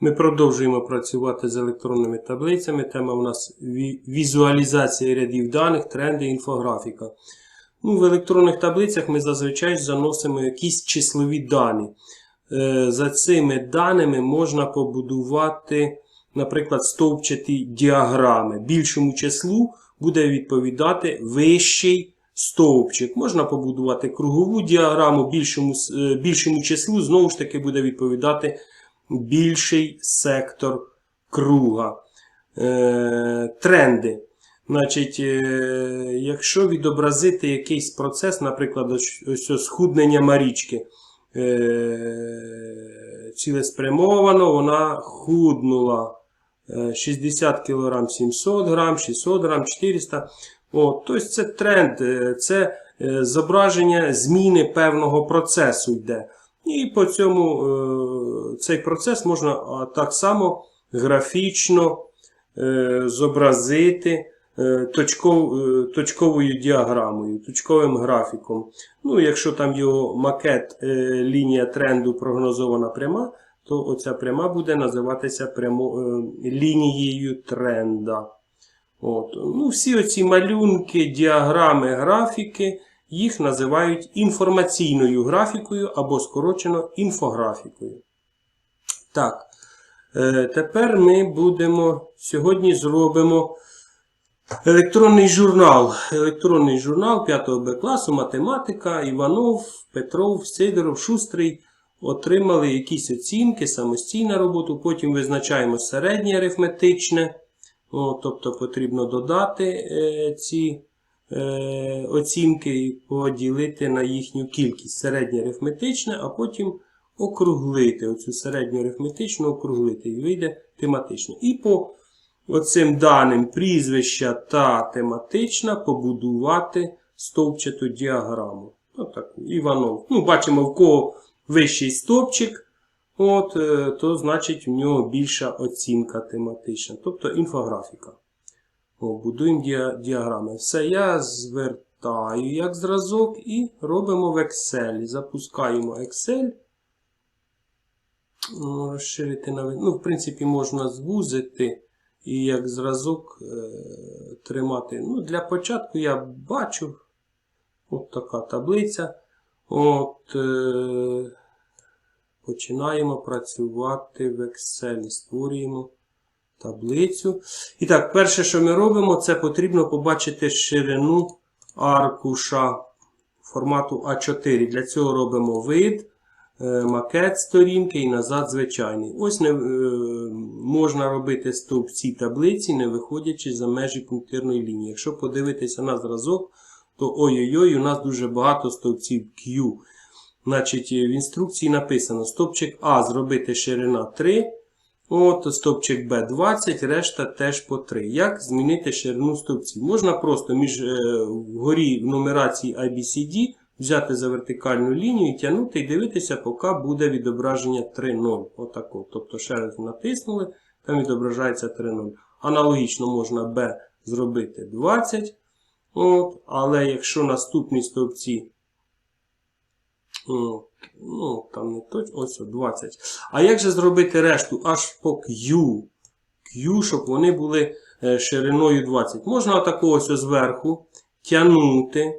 Ми продовжуємо працювати з електронними таблицями. Тема у нас візуалізація рядів даних, тренди, інфографіка. Ну, в електронних таблицях ми зазвичай заносимо якісь числові дані. Е, За цими даними можна побудувати, наприклад, стовпчаті діаграми. Більшому числу буде відповідати вищий стовпчик. Можна побудувати кругову діаграму, більшому, е, більшому числу знову ж таки буде відповідати більший сектор круга. Е, тренди. Значить, е, якщо відобразити якийсь процес, наприклад, ось, схуднення Марічки, е, цілеспрямовано вона худнула е, 60 кг 700 г, 600 г, 400 От, тобто це тренд, це зображення зміни певного процесу йде. І по цьому е, цей процес можна так само графічно е, зобразити е, точков, точковою діаграмою, точковим графіком. Ну, якщо там його макет, лінія тренду прогнозована пряма, то оця пряма буде називатися прямо, лінією тренда. От. Ну, всі оці малюнки, діаграми, графіки, їх називають інформаційною графікою або скорочено інфографікою. Так, е, тепер ми будемо сьогодні зробимо електронний журнал. Електронний журнал 5 Б класу, математика, Іванов, Петров, Сидоров, Шустрий отримали якісь оцінки, самостійна роботу, потім визначаємо середнє арифметичне. О, тобто потрібно додати е, ці оцінки і поділити на їхню кількість середнє арифметичне, а потім округлити. Оцю середню арифметичну округлити і вийде тематично. І по оцим даним прізвища та тематична побудувати стовпчату діаграму. Отаку. Іванов. Ну, бачимо, в кого вищий стовпчик. От, е, то значить в нього більша оцінка тематична, тобто інфографіка. Будуємо діаграми. Все, я звертаю як зразок і робимо в Excel. Запускаємо Excel. Розширити на ви- Ну, в принципі, можна звузити і як зразок е, тримати. Ну, для початку я бачу от така таблиця. От, е, Починаємо працювати в Excel. Створюємо таблицю. І так, перше, що ми робимо, це потрібно побачити ширину аркуша формату А4. Для цього робимо вид, е, макет сторінки і назад звичайний. Ось не, е, можна робити стовпці таблиці, не виходячи за межі пунктирної лінії. Якщо подивитися на зразок, то ой-ой-ой, у нас дуже багато стовпців Q. Значить, в інструкції написано стопчик А зробити ширина 3. От, стопчик Б 20, решта теж по 3. Як змінити ширину стовпців? Можна просто між е, вгорі в нумерації ABCD взяти за вертикальну лінію тягнути і дивитися, поки буде відображення 3.0. Отако. Тобто ще раз натиснули, там відображається 3.0. Аналогічно можна B зробити 20. От, але якщо наступні стовпці О, Ну, там не точно, ось 20. А як же зробити решту аж по Q? Q, щоб вони були е, шириною 20. Можна отако ось зверху тягнути е,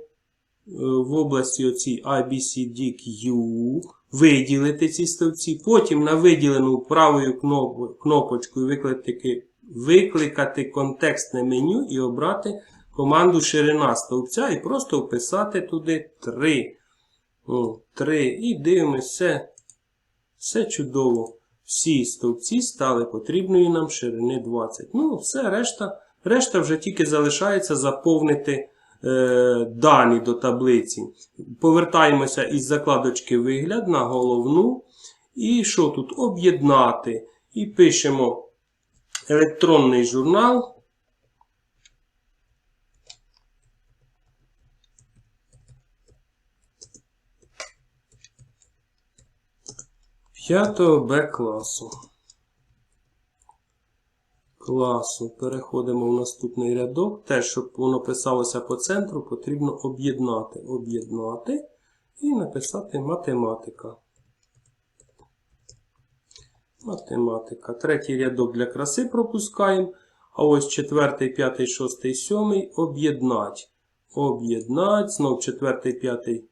в області оцій ABCDQ, виділити ці стовпці, потім на виділену правою кнопочкою викликати, викликати контекстне меню і обрати команду ширина стовпця і просто вписати туди 3. О, 3. І дивимося, все чудово. Всі стовпці стали потрібної нам ширини 20. Ну, все, решта, решта вже тільки залишається заповнити е, дані до таблиці. Повертаємося із закладочки вигляд на головну. І що тут? Об'єднати. І пишемо електронний журнал. П'ятого Б класу. Класу. Переходимо в наступний рядок. Те, щоб воно писалося по центру, потрібно об'єднати. Об'єднати і написати математика. Математика. Третій рядок для краси пропускаємо. А ось четвертий, п'ятий, шостий, сьомий об'єднать. Об'єднать. Знов четвертий, п'ятий,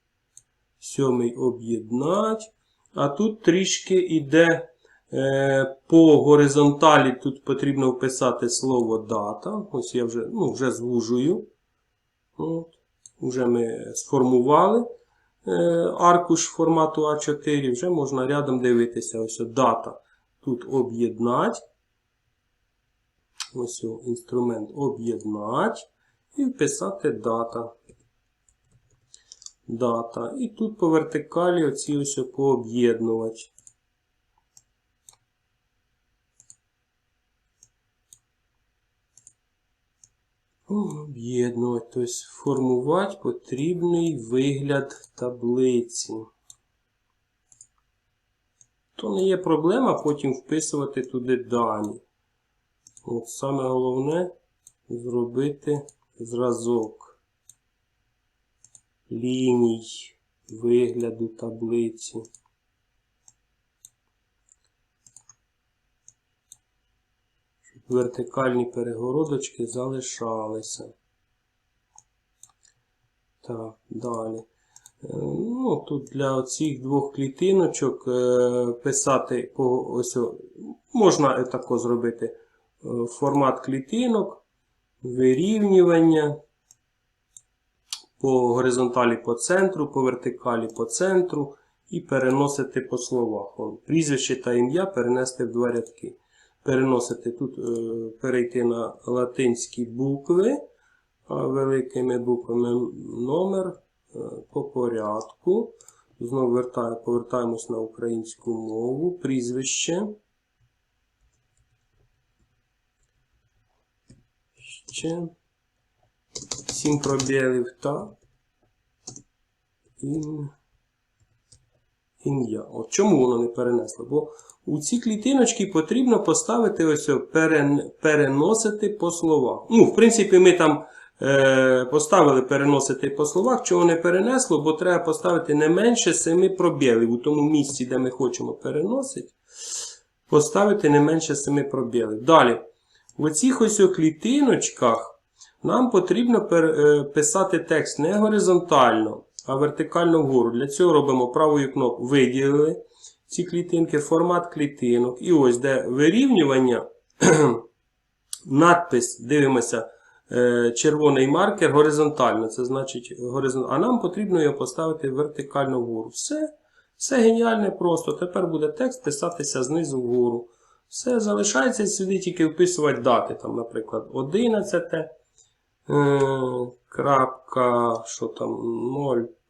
сьомий об'єднать. А тут трішки йде е, по горизонталі. Тут потрібно вписати слово дата. Ось я вже, ну, вже звужую. От. Вже ми сформували е, аркуш формату А4. Вже можна рядом дивитися. Ось дата. Тут об'єднать. Ось інструмент об'єднать. І вписати дата. Дата. І тут по вертикалі оці ось пооб'єднувати. Об'єднувати, тобто формувати потрібний вигляд таблиці. То не є проблема потім вписувати туди дані. От саме головне зробити зразок ліній вигляду таблиці. Щоб вертикальні перегородочки залишалися. Так, далі. Е, Ну, тут для оцих двох клітиночок е, писати ось можна тако зробити е, формат клітинок, вирівнювання по горизонталі по центру, по вертикалі по центру і переносити по словах. Вон, прізвище та ім'я перенести в два рядки. Переносити тут, е, перейти на латинські букви, великими буквами номер е, по порядку. Знову вертаю, повертаємось на українську мову, прізвище. Ще. Сім пробілів та ім... ім'я. От чому воно не перенесло? Бо у ці клітиночки потрібно поставити ось перен... переносити по словах. Ну, в принципі, ми там е... поставили переносити по словах, чого не перенесло, бо треба поставити не менше 7 пробілів. У тому місці, де ми хочемо переносити, поставити не менше 7 пробілів. Далі, в оцих ось клітиночках нам потрібно е, писати текст не горизонтально, а вертикально вгору. Для цього робимо правою кнопкою виділили ці клітинки, формат клітинок. І ось де вирівнювання, надпис, дивимося, е, червоний маркер горизонтально. Це значить горизонтально. А нам потрібно його поставити вертикально вгору. Все, все геніальне просто. Тепер буде текст писатися знизу вгору. Все залишається сюди тільки вписувати дати. Там, наприклад, 11. Е, крапка, що там,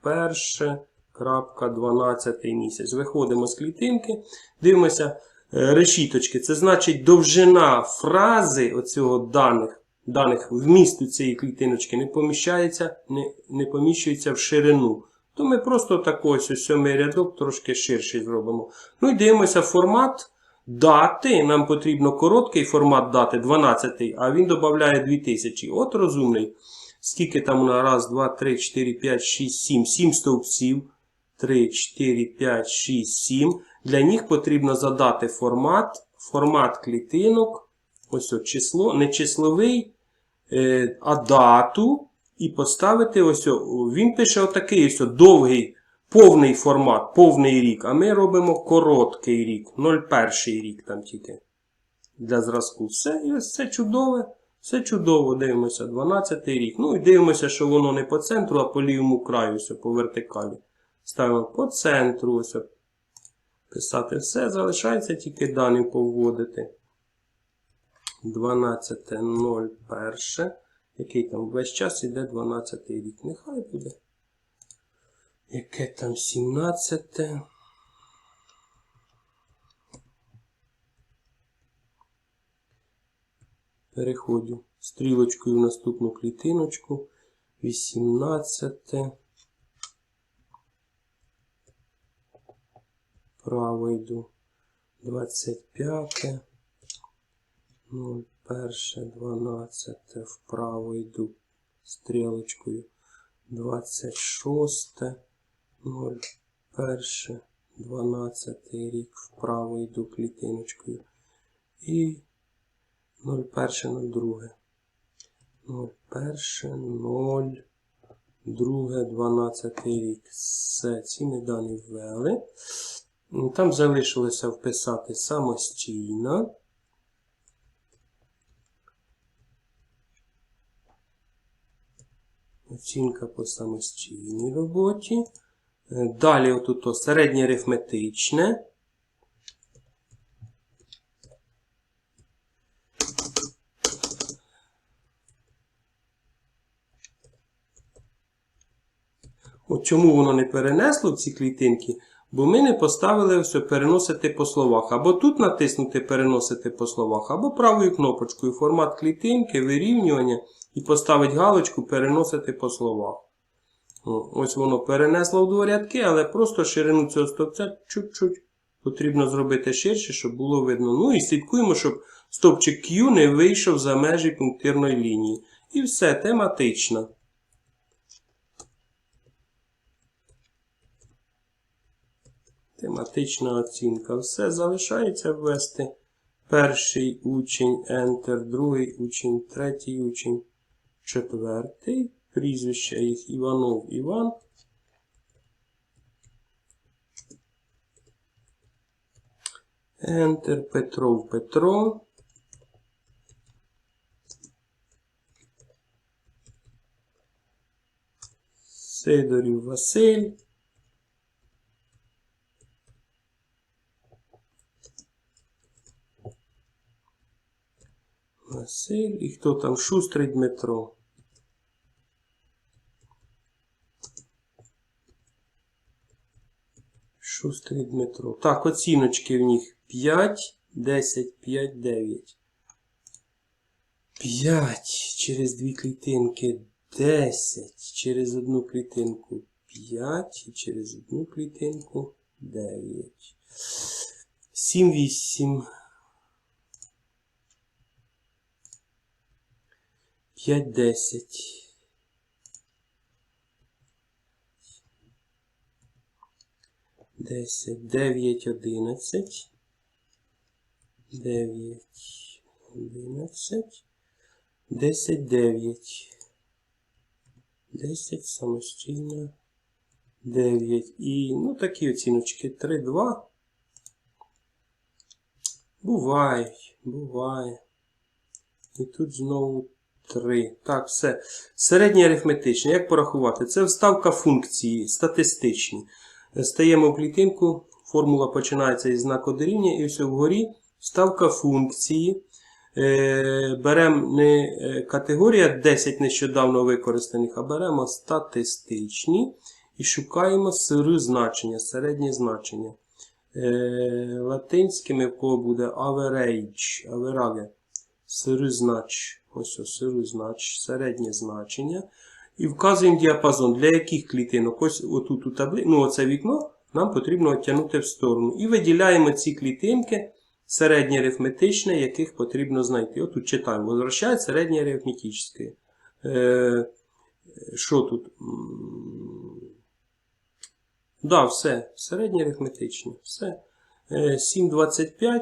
01, крапка 12 місяць. Виходимо з клітинки, дивимося е, решіточки. Це значить довжина фрази оцього даних, даних вмісту цієї клітиночки не поміщається, не, не поміщується в ширину. То ми просто так ось ось сьомий рядок трошки ширший зробимо. Ну і дивимося формат. Дати, нам потрібно короткий формат дати 12, а він додає 2000. От розумний. Скільки там у нас? Раз, два, три, 4, 5, 6, 7. 7 стовпців. 3, 4, 5, 6, 7. Для них потрібно задати формат. Формат клітинок. Ось от число. Не числовий, е, а дату. І поставити ось. Він пише отакий ось довгий. Повний формат, повний рік, а ми робимо короткий рік, 01 рік там тільки для зразку. Все, і ось це чудове, все чудово. Дивимося, 12 рік. Ну і дивимося, що воно не по центру, а по лівому краю, ось, по вертикалі. Ставимо по центру, ось. Писати все, залишається тільки дані повводити. 12.01. Який там весь час іде 12 рік. Нехай буде. Яке там 17? Переходжу стрілочкою в наступну клітиночку. 18. Право йду. 25. 01, 12. Вправо йду стрілочкою. 26, 01, 12 рік вправо йду клітиночкою. І 01.02. 01.02. 12 рік. Все, ці ми дані ввели. Там залишилося вписати самостійно. Оцінка по самостійній роботі. Далі отут середнє арифметичне. От чому воно не перенесло в ці клітинки? Бо ми не поставили все переносити по словах. Або тут натиснути переносити по словах, або правою кнопочкою формат клітинки, вирівнювання і поставити галочку переносити по словах. Ось воно перенесло в два рядки, але просто ширину цього стовпця чуть-чуть потрібно зробити ширше, щоб було видно. Ну і слідкуємо, щоб стовпчик Q не вийшов за межі пунктирної лінії. І все, тематично. Тематична оцінка. Все залишається ввести. Перший учень Enter, другий учень, третій учень, четвертий. Прізвища їх Іванов Іван. Enter Петров Петро. Сидорів Василь. Василь. І хто там? Шустрий Дмитро. Шустрий Дмитро. Так, оціночки в них 5, 10, 5, 9. 5 через дві клітинки 10. Через одну клітинку 5 і через одну клітинку 9. 7, 8. 5, 10. 10, 9, 11, 9, 11, 10, 9, 10 самостійно, 9 і, ну, такі оціночки 3, 2. Бувають, буває. І тут знову 3. Так, все. Середнє арифметичне. Як порахувати? Це вставка функції статистичні. Стаємо в клітинку, формула починається із знаку дорівняння, і все вгорі вставка функції. Е, Беремо не е, категорія 10 нещодавно використаних, а беремо статистичні і шукаємо сири значення, середнє значення. Е, Латинськими в кого буде average, average, сири знач. Ось сири знач, середнє значення. І вказуємо діапазон, для яких клітинок. Ось отут у таблі... ну, оце вікно нам потрібно оттягнути в сторону. І виділяємо ці клітинки середнє арифметичне, яких потрібно знайти. Отут читаємо. Возвращає середнє арифметичне. Е, що тут? Да, все. Середнє арифметичне. Все. Е, 7,25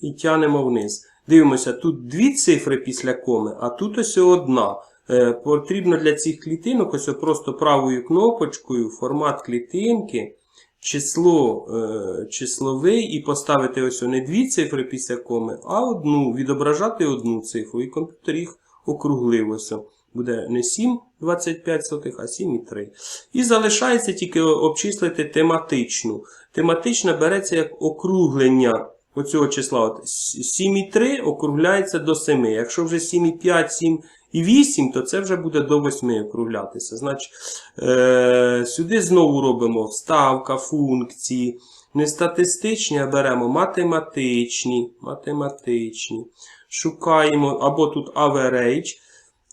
і тянемо вниз. Дивимося, тут дві цифри після коми, а тут ось одна. Е, Потрібно для цих клітинок ось просто правою кнопочкою формат клітинки, число е, числовий і поставити ось не дві цифри після коми, а одну, відображати одну цифру. І комп'ютер їх округлив. Ось. Буде не 7,25, а 7,3. І залишається тільки обчислити тематичну. Тематична береться як округлення оцього числа. От 7,3 округляється до 7. Якщо вже 7,5, 7 і 8, то це вже буде до 8 округлятися. Значить, е, сюди знову робимо вставка, функції. Не статистичні, а беремо математичні. математичні. Шукаємо, або тут average.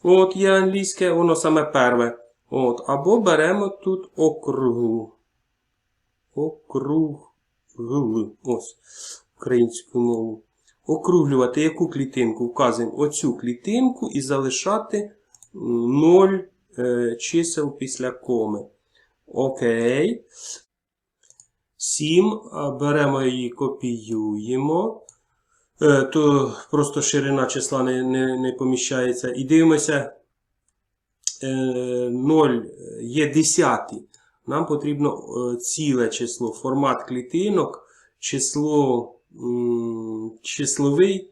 От є англійське, воно саме перве. От, Або беремо тут округлу. Округл. Ось. Українську мову округлювати яку клітинку? Вказуємо оцю клітинку і залишати 0 е, чисел після коми. Окей. 7. Беремо її, копіюємо. Е, То просто ширина числа не, не, не поміщається. І дивимося. е, 0 є 10. Нам потрібно е, ціле число, формат клітинок, число числовий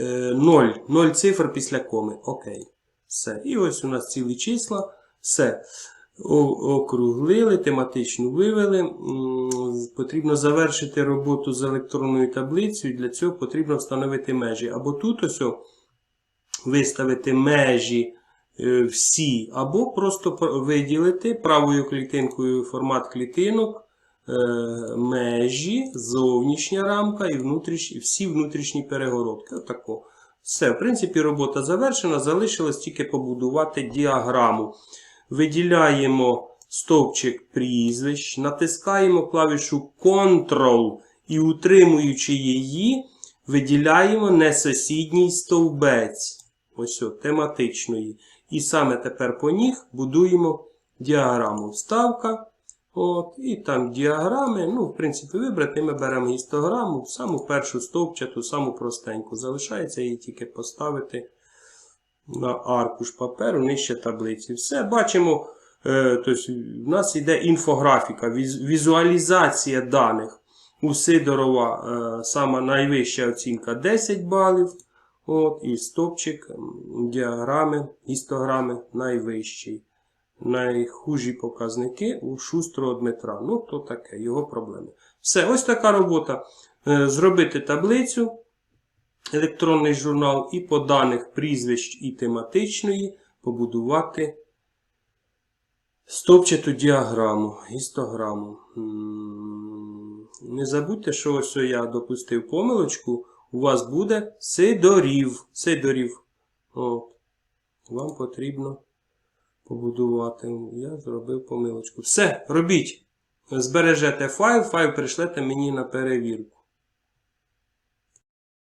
0. 0 цифр після коми. Окей. Все. І ось у нас цілі числа. Все. Округлили, тематично вивели. Потрібно завершити роботу з електронною таблицею. Для цього потрібно встановити межі. Або тут ось виставити межі е, всі, або просто виділити правою клітинкою формат клітинок, е, межі, зовнішня рамка і внутрішні, всі внутрішні перегородки. Отако. Все, в принципі, робота завершена. Залишилось тільки побудувати діаграму. Виділяємо стовпчик прізвищ, натискаємо клавішу Ctrl і, утримуючи її, виділяємо несусідній стовбець. Ось о, тематичної. І саме тепер по них будуємо діаграму. Вставка. От, і там діаграми. Ну, в принципі, вибрати ми беремо гістограму, саму першу стовпчату, саму простеньку. Залишається її тільки поставити на аркуш паперу нижче таблиці. Все, бачимо, е, тобто, в нас йде інфографіка, візуалізація даних. У Сидорова е, сама найвища оцінка 10 балів. От, і стопчик діаграми, гістограми найвищий. Найхужі показники у шустрого Дмитра. Ну, то таке, його проблеми. Все, ось така робота. Е, Зробити таблицю, електронний журнал і по даних прізвищ і тематичної побудувати стопчату діаграму, гістограму. Не забудьте, що ось я допустив помилочку. У вас буде Сидорів. Сидорів. От. Вам потрібно побудувати. Я зробив помилочку. Все, робіть. Збережете файл, файл пришлете мені на перевірку.